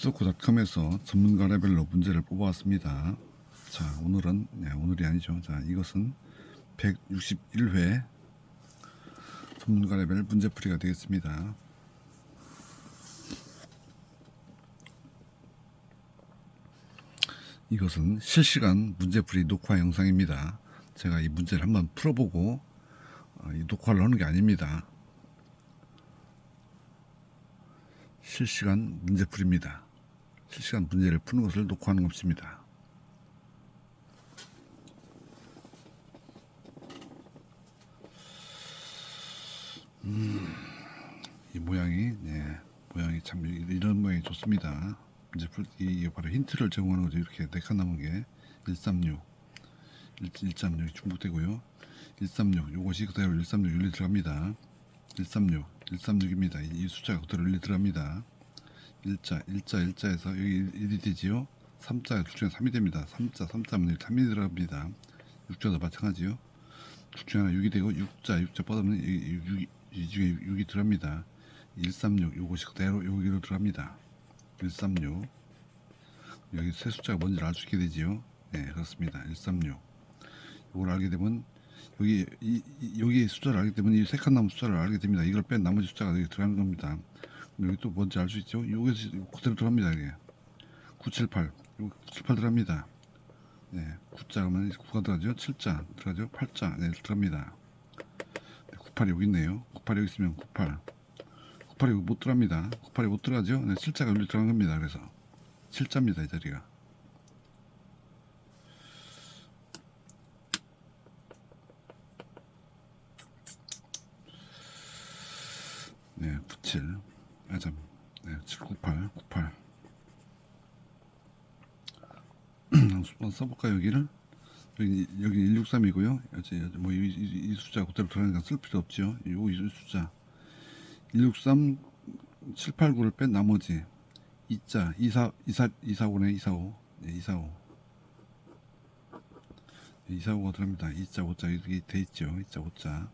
수도쿠닷컴에서 전문가 레벨로 문제를 뽑아왔습니다. 자, 오늘은 네, 오늘이 아니죠. 자, 이것은 161회 전문가 레벨 문제풀이가 되겠습니다. 이것은 실시간 문제풀이 녹화 영상입니다. 제가 이 문제를 한번 풀어보고 어, 이 녹화를 하는 게 아닙니다. 실시간 문제풀이입니다. 실시간 문제를 푸는 것을 녹화하는 것입니다. 음, 이 모양이 네, 모양이 참 이런 모양이 좋습니다. 이제 풀- 이 바로 힌트를 제공하는 거죠. 이렇게 네칸 남은 게 136, 136 중복되고요. 136 이것이 그대로 136 윤리 들어갑니다. 136, 136입니다. 이, 이 숫자가 그대로 윤리 들어갑니다. 1자, 1자, 1자에서 여기 1이 되지요. 3자가 둘 중에 3이 됩니다. 3자, 3자면 3이 들어갑니다. 6자도 마찬가지요. 둘 중에 하나 6이 되고 6자, 6자 뻗으면 이, 이, 6, 이 중에 6이 들어갑니다. 136 요것이 그대로 여기로 들어갑니다. 136 여기 세 숫자가 뭔지를 알 수 있게 되지요. 네 그렇습니다. 136 이걸 알게 되면 여기 이, 이- 여기 숫자를 알게 되면 이세 칸 남은 숫자를 알게 됩니다. 이걸 뺀 나머지 숫자가 여기 들어가는 겁니다. 여기 또 뭔지 알 수 있죠? 여기서 그대로 들어갑니다. 이게 978 여기 978 들어갑니다. 네 9자 그러면 9가 들어가죠. 7자 들어가죠. 8자 네 들어갑니다. 네, 98이 여기 있네요. 98이 여기 있으면 98 98이 여기 못 들어갑니다. 98이 못 들어가죠. 네, 7자가 여기 들어간 겁니다. 그래서 7자입니다. 이 자리가. 네, 97. 아, 참. 네, 798, 98. 한번 써볼까요, 여기를? 여기, 여기 163이고요. 여기, 여기 뭐, 이, 이, 이 숫자 그대로 들어가니까 쓸 필요 없죠. 요, 이 숫자. 163, 789를 뺀 나머지 2자, 24, 24, 245네, 245. 네, 245. 245가 들어갑니다. 2자, 5자, 이렇게 돼 있죠. 2자, 5자.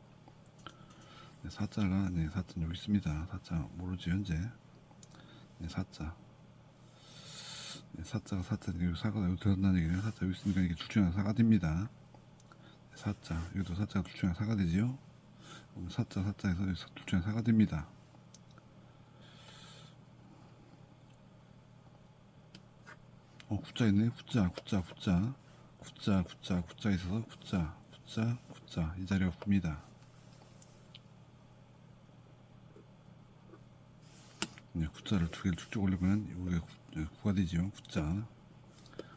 네, 4자가, 네, 4자 여기 있습니다. 4자 모르죠, 현재. 네, 4자. 네, 4자가 4자, 여기 4가 여기 들어간다는 얘기예요. 4자 여기 있으니까 이게 둘 중에 하나 4가 됩니다. 네, 4자, 여기도 4자가 둘 중에 하나 4가 되지요. 그럼 4자, 4자에서 여기서 둘 중에 4가 됩니다. 어, 구자 있네. 구자, 구자, 구자. 구자, 구자, 구자 있어서 구자, 구자, 구자. 이 자리가 굽니다. 네, 구자를 두 개를 쭉쭉 올리면 이게 구, 네, 구가 되지요. 구자,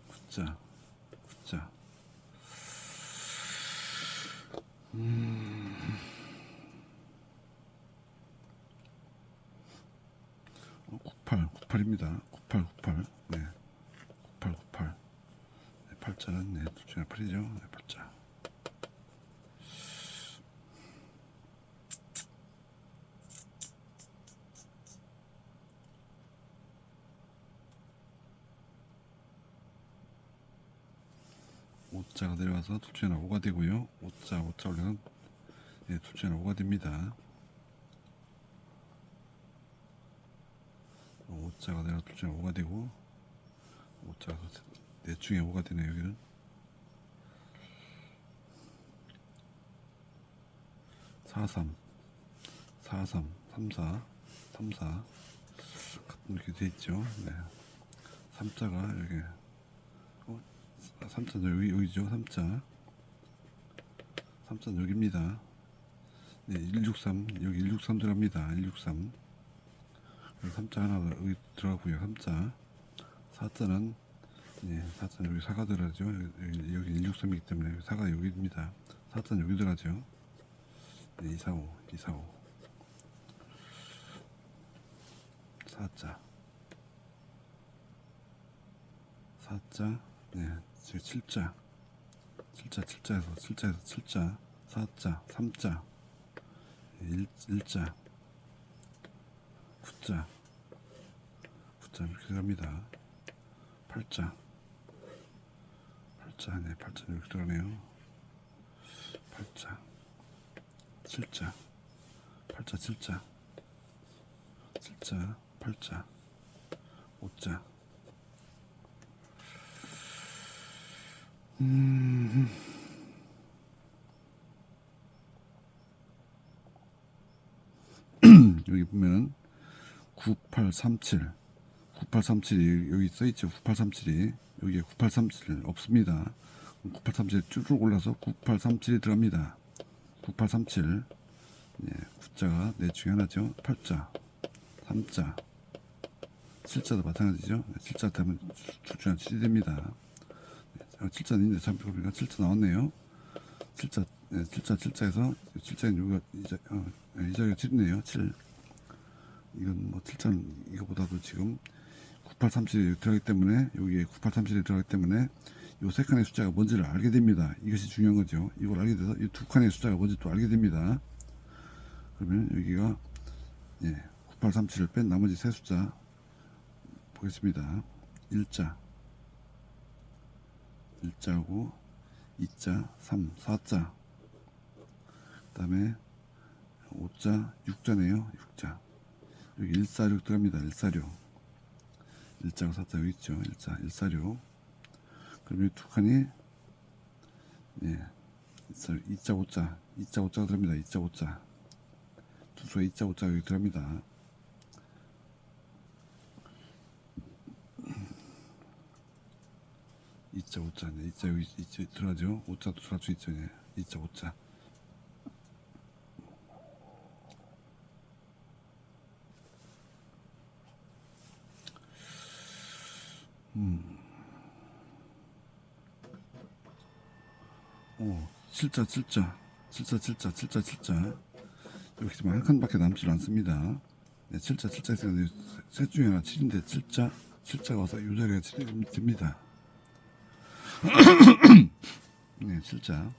구자, 구자. 음. 어, 98, 98입니다. 98, 98. 네. 98, 98. 네, 8자는 네, 둘 중에 8이죠. 네, 8자. 5자가 내려와서 둘째는 5가 되고요. 5자 5자 올리면 네, 둘째는 5가 됩니다. 5자가 내려 둘째는 5가 되고 5자가 내중에 5가 되네요. 여기는 43 43 34 34 이렇게 돼 있죠. 네. 삼자가 이렇게 3자 여기, 여기죠 3자 3자 여기입니다. 네, 163 여기 163 들어갑니다. 163 3자 하나 여기 들어가고요 3자 4자는 네, 4자 여기 4가 들어가죠. 여기, 여기 163이기 때문에 4가 여기입니다. 4자 여기 들어가죠. 네, 245 245 4자 4자 네, 지금 7자. 7자, 7자에서 7자에서 7자. 4자, 3자. 1, 1자. 9자 9자 이렇게 들어갑니다 8자 8자 네 8자 이렇게 들어가네요 8자 7자 8자 7자 7자 8자 오자. 음. 여기 보면은 9837 9837이 여기 써 있죠. 9837이 여기에 9837 없습니다. 9837쭉 올라서 9837이 들어갑니다. 9837 예, 9자가 넷 중에 하나죠. 8자, 3자, 7자도 마찬가지죠. 네, 7자 되면 출중한 7이 됩니다. 네, 7자는 있는데 참 보니까 7자 나왔네요. 7자, 네, 7자, 7자에서 7자는 여기가 이자, 어, 네, 이자가 7이네요. 7. 이건 뭐 7자는 이거보다도 지금 9837이 들어가기 때문에 여기에 9837이 들어가기 때문에 이세 칸의 숫자가 뭔지를 알게 됩니다. 이것이 중요한 거죠. 이걸 알게 돼서 이 두 칸의 숫자가 뭔지 또 알게 됩니다. 그러면 여기가 예, 9837을 뺀 나머지 세 숫자 보겠습니다. 1자 1자고 2자 3, 4자 그 다음에 5자 6자네요. 6자 여기 146 들어갑니다. 146 1자고 4자 여기 있죠. 1자 146 그럼 이 두 칸이 예 2자 5자 2자 5자가 들어갑니다. 2자 5자 두 수가 2자 5자 여기 들어갑니다. 이자 5자 네, 2자 여기 2자 들어가죠. 5자도 들어갈 수 있죠. 네. 2자 5자 오, 7자, 7자, 7자, 7자, 7자, 7자. 이렇게 한 칸밖에 남질 않습니다. 네, 7자, 7자 있으니까 셋 중에 하나 7인데 7자, 7자가 와서 이 자리가 7이 됩니다. 네, 7자.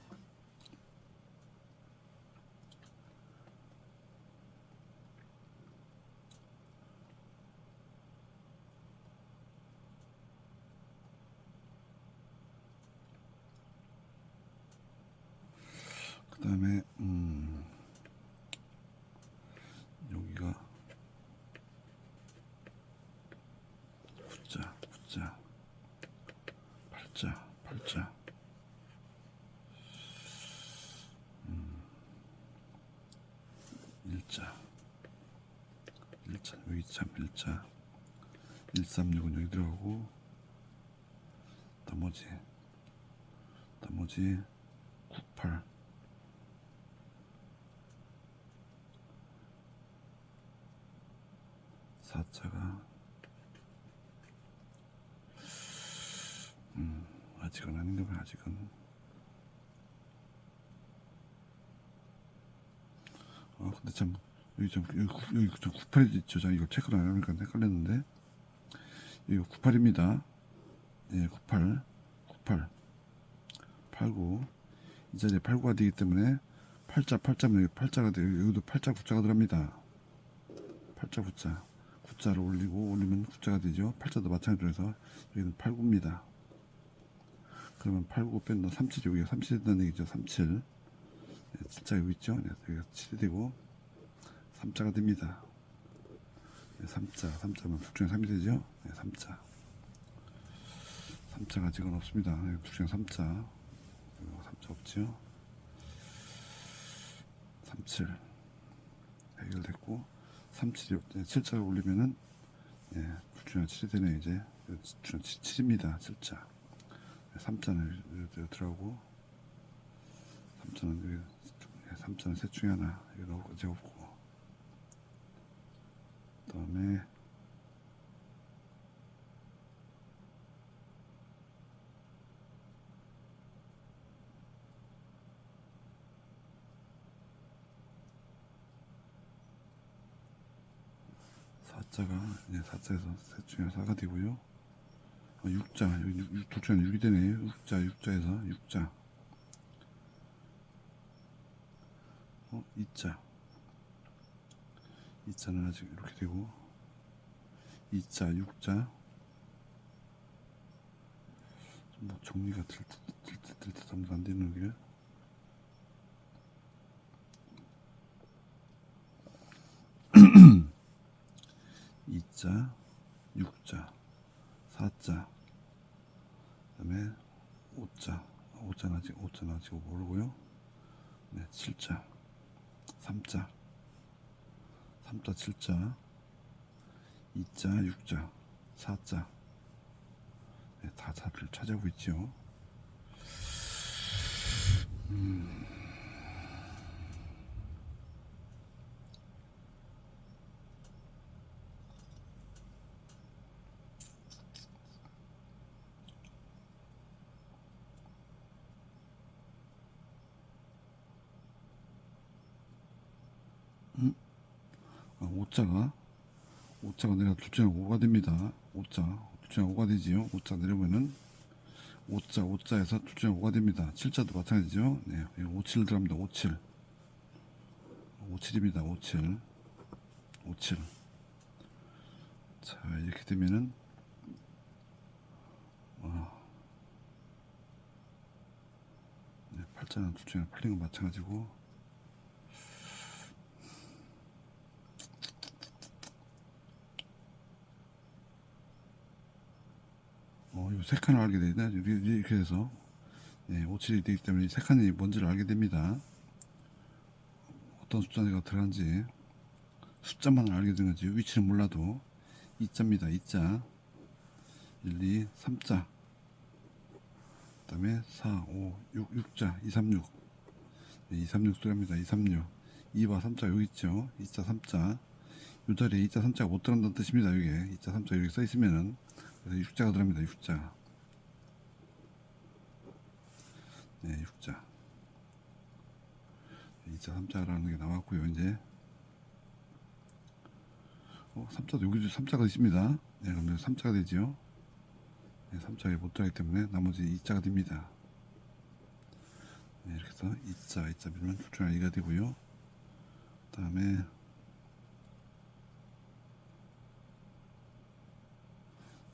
1차, 유이참 1차, 1360은 여기 들어가고, 나머지, 나머지 98. 사자가 음, 아직은 아닌가 봐요 아직은 아 근데 참 여기 좀 여기, 좀 98이 있죠 자 이거 체크를 안 하니까 헷갈렸는데. 이거 98입니다. 예 98 98 89 이 자리에 89가 되기 때문에 팔자 팔자면 여기 팔자가 돼요 여기도 팔자 구자가 들어갑니다. 팔자 구자. 구자를 올리고 올리면 구자가 되죠. 팔자도 마찬가지로 해서 여기는 89입니다. 그러면 89 뺀다. 37이 여기가 37이 된다는 얘기죠. 37 네, 7자 여기 있죠. 네, 여기가 7이 되고 3자가 됩니다. 네, 3자 3자면 둘 중에 3이 되죠. 네, 3자 3자가 아직은 없습니다. 네, 둘 중에 3자 여기 3자 없죠. 37 해결됐고 37이 7자를 올리면은 예, 불준한 7이 되네 이제 불준한 7입니다 7자 3자는 여기 들어가고 3자는 여기 3자는 셋 중에 하나 여기 넣고 이제 없고 그 다음에 사자가 이제 사자에서 셋 중에 사가 되고요. 어, 육자 여기 육- 육- 둘 중에 육이 되네요. 육자 육자에서 육자. 어 이자. 이자는 아직 이렇게 되고 이자 육자. 뭐 정리가 될듯될듯 아무도 안 되는 게. 이자 6자 4자 그 다음에 5자 5자는 아직 5자는 아직 모르고요 네 7자 3자 3자 7자 2자 6자 4자. 네, 다 자를 찾아오고 있죠 아, 5자가 5자가 내려 둘째는 5가 됩니다. 5자 둘째는 5가 되지요. 5자 내려오면은 5자 5자에서 둘째는 5가 됩니다. 7자도 마찬가지죠. 네, 57 들어갑니다. 57 57입니다. 57 57 자, 이렇게 되면은 와. 네, 8자는 둘째는 풀린 거 마찬가지고 세 칸을 알게 되다. 이렇게, 해서. 네, 57이 되기 때문에 이세 칸이 뭔지를 알게 됩니다. 어떤 숫자가 들어간지. 숫자만 알게 되는 거지. 위치는 몰라도. 2자입니다. 2자. 1, 2, 3자. 그 다음에 4, 5, 6, 6자. 2, 3, 6 네, 2, 3, 6 들어갑니다. 2, 3, 6 2와 3자 여기 있죠. 2자 3자. 이 자리에 2자 3자가 못 들어간다는 뜻입니다. 여기에 2자 3자 여기 써 있으면은 그래서 6자가 들어갑니다. 6자. 네, 6자. 2자 3자라는 게 나왔고요. 이제 어, 3자도 여기도 3자가 있습니다. 네, 그러면 3자가 되지요. 네, 3자에 못 들어가기 때문에 나머지 2자가 됩니다. 네, 이렇게 해서 2자, 2자 밀면 2가 되고요. 그 다음에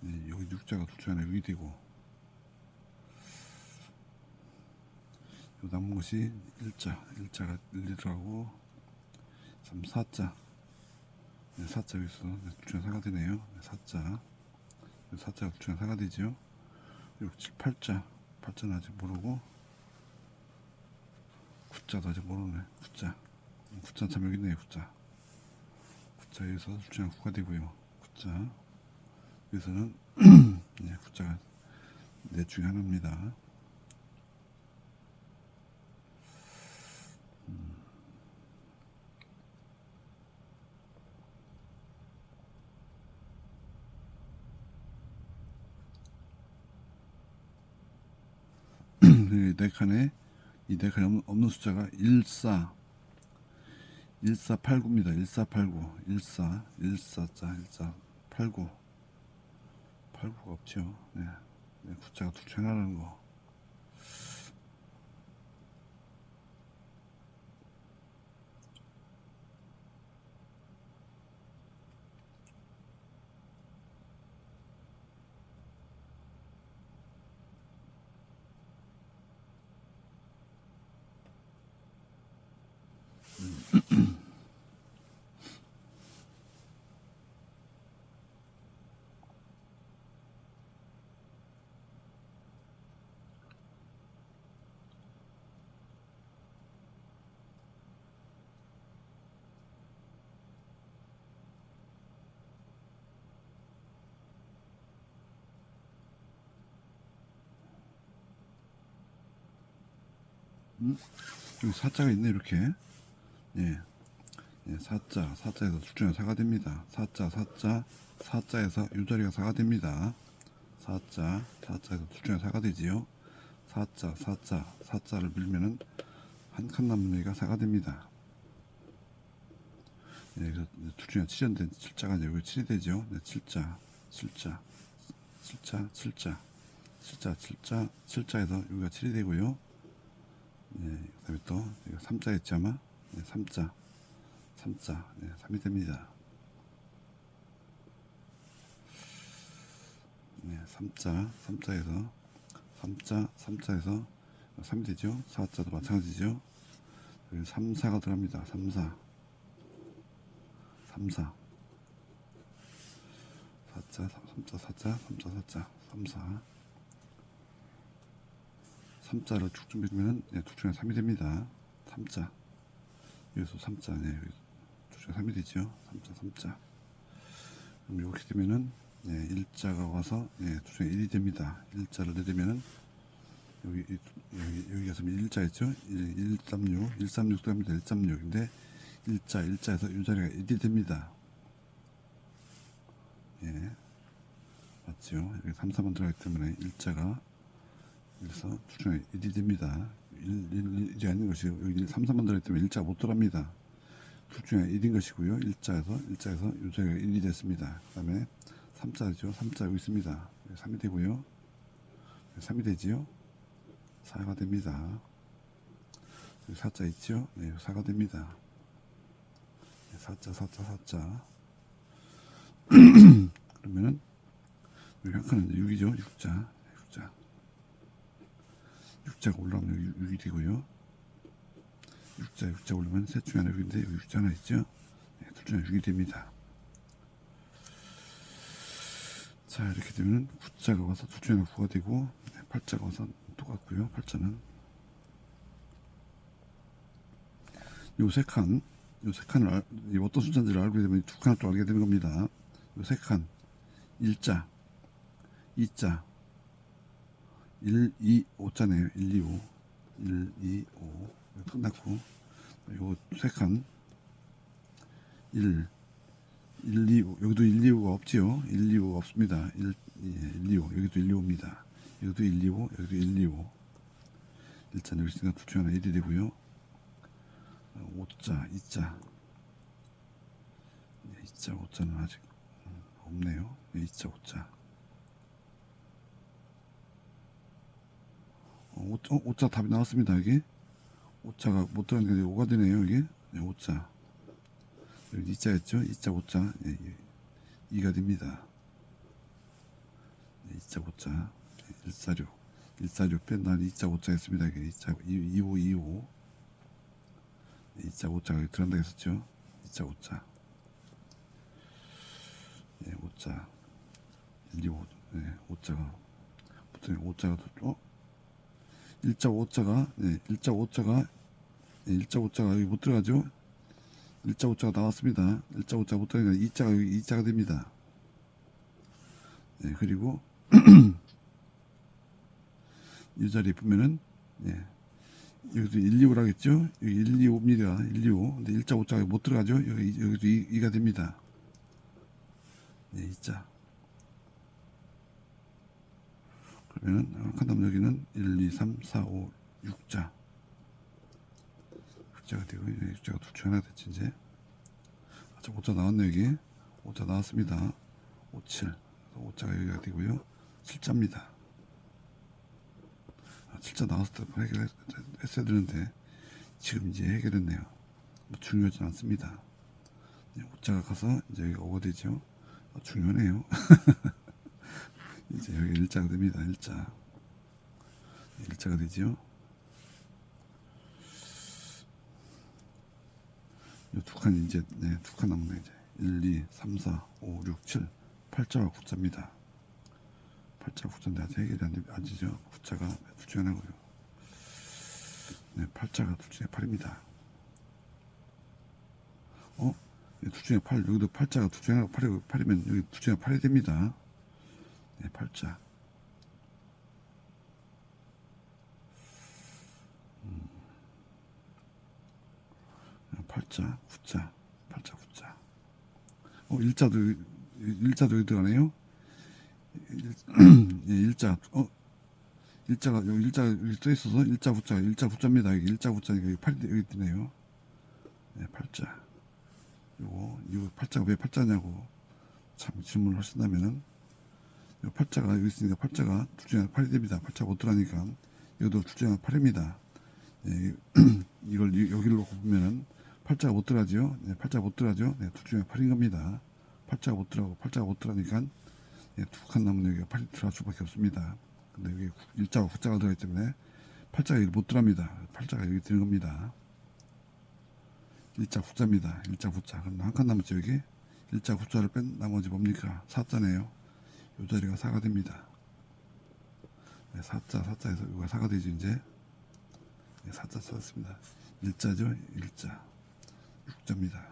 여기 6자가 둘중 하나 6이 되고. 요 남은 것이 1자 1자가 1, 2 들어가고. 3, 4자. 네, 4자 여기서 둘중 하나 4가 되네요. 네, 4자. 4자가 둘중 하나 4가 되죠. 6, 7, 8자. 8자는 아직 모르고. 9자도 아직 모르네. 9자. 9자 참 여기 있네요 9자. 9자 여기서 둘중 하나 9가 되고요 9자 네, 숫자가 넷 중에 하나입니다. 음. 네 칸에 이네 칸에 없는 숫자가 14 1489입니다. 1489 14 14자 1489 팔구가 없죠. 네. 네, 구자가 둘 중에 하나라는 거. 여기 사자가 있네 이렇게. 예. 예, 사자, 사자에서 둘중에 사가 됩니다. 사자, 사자, 사자에서 이 자리가 사가 됩니다. 사자, 사자에서 둘중에 사가 되지요. 사자, 사자, 사자를 밀면은 한 칸 남은 여기가 사가 됩니다. 예, 그래서 둘 중에 7연된 7자가 이제 여기 7이 되죠. 네, 7자, 7자, 7자, 7자, 7자, 7자, 7자에서 여기가 7이 되고요. 예, 그다음에 또 이거 3자 있죠 아마? 네, 3자, 3자, 네, 3이 됩니다. 네, 3자, 3자에서 3자, 3자에서 3이 되죠. 4자도 마찬가지죠. 여기 3, 4가 들어갑니다. 3, 4, 3, 4, 4자, 4자 3자 4자 3자 4자 3사 3자를 축 준비하면 예, 축 중에 3이 됩니다. 3자. 여기서 3자 네, 여기 축 중에 3이 되죠. 3자 3자. 그럼 이렇게 되면은 예, 일자가 와서 예, 축 중에 1이 됩니다. 일자를 내리면은 여기 이- 여기 여기 가서 일자 있죠? 1, 136 136 됩니다. 136인데 일자 일자에서 이 자리가 1이 됩니다. 예. 맞죠? 여기 3, 4번 들어가기 때문에 일자가 그래서 추정에 1이 됩니다 1, 1, 1이 아닌 것이 여기 3, 4번 들어가기 때문에 일자가 못 들어갑니다 추정에 1인 것이고요 일자에서 일자에서 이 자리가 1이 됐습니다 그 다음에 3자죠 3자 여기 있습니다 여기 3이 되고요 3이 되지요 4가 됩니다. 여기 4자 있죠? 네, 4가 됩니다. 네, 4자, 4자, 4자. 그러면은, 여기 한 칸은 6이죠? 6자, 6자. 6자가 올라오면 여기 6이 되고요. 6자, 6자 올라오면 셋 중에 하나 6인데, 여기 6자 하나 있죠? 네, 둘 중에 6이 됩니다. 자, 이렇게 되면 9자가 와서 둘 중에 하나 9가 되고, 네, 8자가 와서 똑같고요. 8자는 요세 칸, 요세 칸을 알, 이 어떤 숫자인지를 알게 되면 두 칸을 또 알게 되는 겁니다. 요세 칸, 1자, 2자, 1, 2, 5자네요. 1, 2, 5. 1, 2, 5. 끝났고, 요세 칸, 1, 1, 2, 5. 여기도 1, 2, 5가 없지요. 1, 2, 5가 없습니다. 1, 예, 1, 2, 5. 여기도 1, 2, 5입니다. 여기도 1, 2, 5. 여기도 1, 2, 5. 일단 여기 있으니까 둘중 하나 1이 되고요. 5자, 2자. 2자, 5자는 아직 음, 없네요. 2자, 5자. 어, 5, 어, 5 자 답이 나왔습니다. 여기 5자가 못 들어가니까 5가 되네요. 여기 네, 5자. 여기 2자였죠? 2자, 5자. 예, 예. 2가 됩니다. 네, 2자, 5자. 146. 146 뺀다는 2자, 5자 했습니다. 이게 2자, 25, 25. 2자, 5자가 여기 들어간다 했었죠? 2자, 5자. 예, 5자. 1, 2, 5. 예, 5자가. 보통 5자가, 또- 어? 1자, 5자가, 예, 1자, 5자가, 예, 1자, 5자가 여기 못 들어가죠? 1자, 5자가 나왔습니다. 1자, 5자가 못 들어가니까 2자가 여기 2자가 됩니다. 예, 그리고, 이 자리에 보면은, 예, 여기도 1, 2, 5라겠죠? 여기 1, 2, 5입니다. 1, 2, 5. 근데 1자, 5자가 못 들어가죠? 여기, 여기도 2, 가 됩니다. 예, 2자. 그러면은, 어, 그 다음 여기는 1, 2, 3, 4, 5, 6자. 6자가 되고, 6자가 둘중 하나 됐지, 이제. 아, 저 5자 나왔네, 여기. 5자 나왔습니다. 5, 7. 5자가 여기가 되고요. 7자입니다. 아, 7자 나왔을 때 해결했어야 되는데, 지금 이제 해결했네요. 뭐 중요하지 않습니다. 5자가 가서 이제 여기가 5가 되죠. 아, 중요하네요. 이제 여기 일자가 됩니다. 일자. 일자가 되지요. 두 칸이 이제 네, 두 칸 남네 이제 1, 2, 3, 4, 5, 6, 7, 8자와 9자입니다. 8자 9자인데 아직 해결이 안, 되- 안 되죠. 9자가 둘 중에 하나고요. 네, 8자가 둘 중에 8입니다. 어? 네, 둘 중에 8, 여기도 8자가 둘 중에 하나가 8이고 8이면 여기 둘 중에 8이 됩니다. 네, 8자. 음. 8자, 9자, 8자, 9자. 어, 일자도, 일자도 들어가네요. 일, 예, 일자, 어, 일자가, 여기 일자가 여기 써 있어서 일자, 9자, 일자, 9자입니다. 여기 일자, 9자, 여기 8이 여기 뜨네요. 네, 8자. 요거, 이거 8자가 왜 8자냐고 참 질문을 하신다면은 요 팔자가 여기 있으니까 팔자가 둘 중에 8이 됩니다. 팔자가 못 들어가니까 이것도 둘 중에 8입니다. 예, 이걸 이- 여기를 놓고 보면은 팔자가 못 들어가죠. 네, 팔자가 못 들어가죠. 네, 둘 중에 8인 겁니다. 팔자가 못 들어가고 팔자가 못 들어가니까 예, 두칸 남은 여기가 8이 들어갈 수밖에 없습니다. 근데 여기 일자와 구자가 들어가기 때문에 팔자가 여기 못 들어갑니다. 팔자가 여기 드는 겁니다. 일자 구자입니다. 일자 구자. 그럼 한 칸 남았죠 여기. 일자 구자를 뺀 나머지 뭡니까? 사자네요. 요 자리가 4가 됩니다. 네, 4자, 4자에서 이거 4가 되죠, 이제. 네, 4자 찾았습니다. 1자죠, 1자. 6자입니다.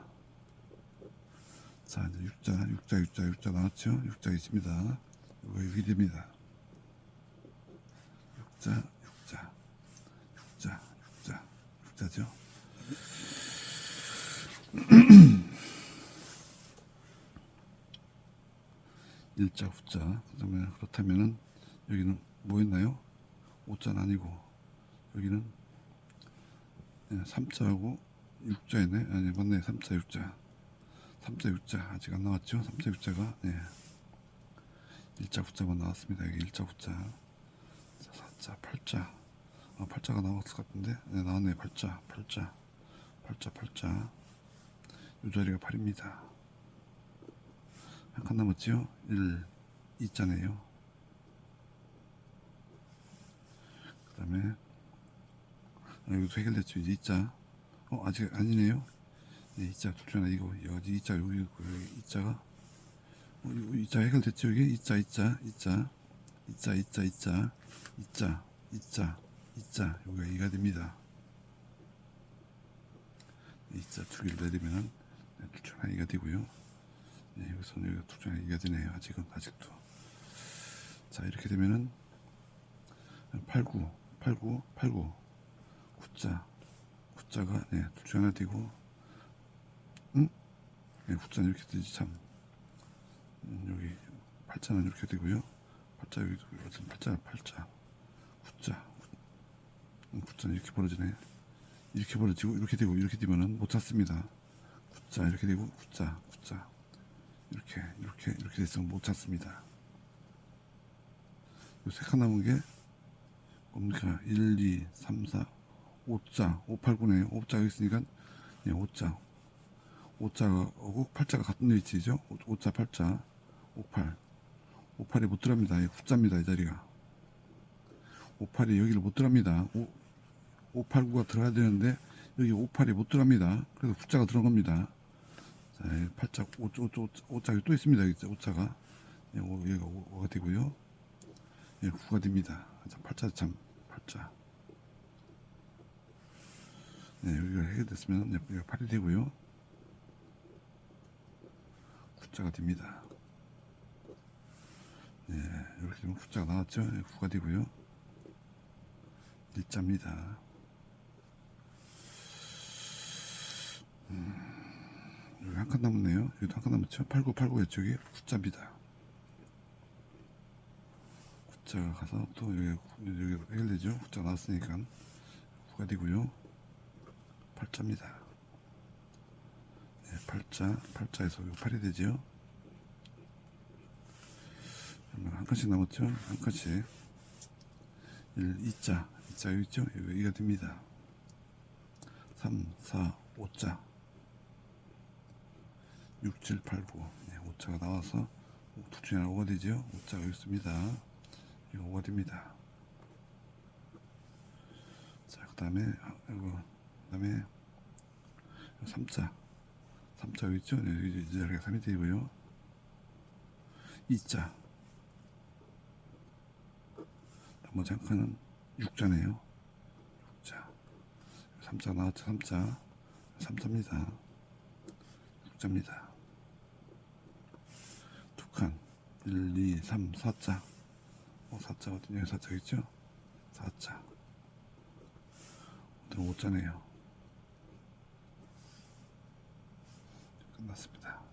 자, 이제 6자, 6자, 6자, 6자 나왔죠? 6자 있습니다. 이거 여기 됩니다. 6자, 6자, 6자, 6자, 6자죠? 일자 후자. 그다음에 그렇다면은 여기는 뭐였나요? 오자는 아니고 여기는 예, 삼자하고 육자이네. 아니 맞네. 삼자 육자. 삼자 육자 아직 안 나왔죠? 삼자 육자가? 예. 일자 후자만 나왔습니다. 여기 일자 후자. 자, 사자 팔자. 아 팔자가 나왔을 것 같은데? 네 나왔네. 팔자 팔자. 팔자 팔자. 요 자리가 8입니다 약간 남았지요? 1 있잖아요. 그 다음에 아, 여기도 해결됐죠. 이제 2자. 어, 아직 아니네요. 네, 2자 둘째나 이거. 여기 2자, 여기 그 있고, 여기 2자가. 어, 이거 2자 해결됐죠. 여기 2자, 2자, 2자. 2자, 2자, 2자. 2자, 2자, 2자. 여기가 2가 됩니다. 2자 두 개를 내리면 둘째나 2가 되고요. 네, 두 장이 이가 되네요. 아직은 아직도. 자 이렇게 되면은 89, 89, 89, 9자, 9자가 네, 둘중 하나 되고, 응? 네, 9자는 이렇게 되지 참. 음, 여기 8자는 이렇게 되고요. 8자 여기 어쨌든 8자, 8자, 9자, 음, 9자는 이렇게 벌어지네. 이렇게 벌어지고 이렇게 되고 이렇게 되면은 못 찾습니다. 9자 이렇게 되고 9자, 9자. 이렇게 이렇게 이렇게 됐으면 못 찾습니다. 요세칸 남은 게 뭡니까? 1, 2, 3, 4, 5자, 5, 8, 9네요. 5자 여기 있으니까 예, 5자. 5자가 오고 8자가 같은 위치죠. 5 자, 8자, 58. 58이 못 들어갑니다. 예, 9자입니다. 이 자리가. 58이 여기를 못 들어갑니다. 5, 589가 들어가야 되는데 여기 58이 못 들어갑니다. 그래서 9자가 들어간 겁니다. 자, 예, 팔자 오, 오, 오, 오자가 또 있습니다. 여기 오자가 예, 오, 여기가 오, 오가 되고요. 예, 구가 됩니다. 자, 팔자 참 팔자. 네, 여기가 해결됐으면 예, 여기가 팔이 되고요. 구자가 됩니다. 네, 이렇게 되면 구자가 나왔죠. 예, 구가 되고요. 일자입니다. 여기 한 칸 남았네요. 여기도 한 칸 남았죠. 8989였죠. 여기 9자입니다. 9자가 가서 또 여기, 여기 해결되죠. 9자 나왔으니까 9가 되고요. 8자입니다. 네, 8자, 8자에서 여기 8이 되죠. 한 칸씩 남았죠. 한 칸씩. 1, 2자, 2자 여기 있죠. 여기 2가 됩니다. 3, 4, 5자. 6, 7, 8, 9. 네, 5자가 나와서 둘 중에 하나 5가 되죠. 5자가 여기 있습니다. 이거 5가 됩니다. 자, 그 다음에, 이거, 그 다음에, 3자. 3자 여기 있죠. 네, 여기 이제 자리가 3이 되고요. 2자. 나머지 한 칸은 6자네요. 6자. 3자 나왔죠. 3자. 3자입니다. 6자입니다. 두 칸. 1, 2, 3, 4자. 어, 4자 어디냐? 4자 있죠? 4자. 오늘은 5자네요. 끝났습니다.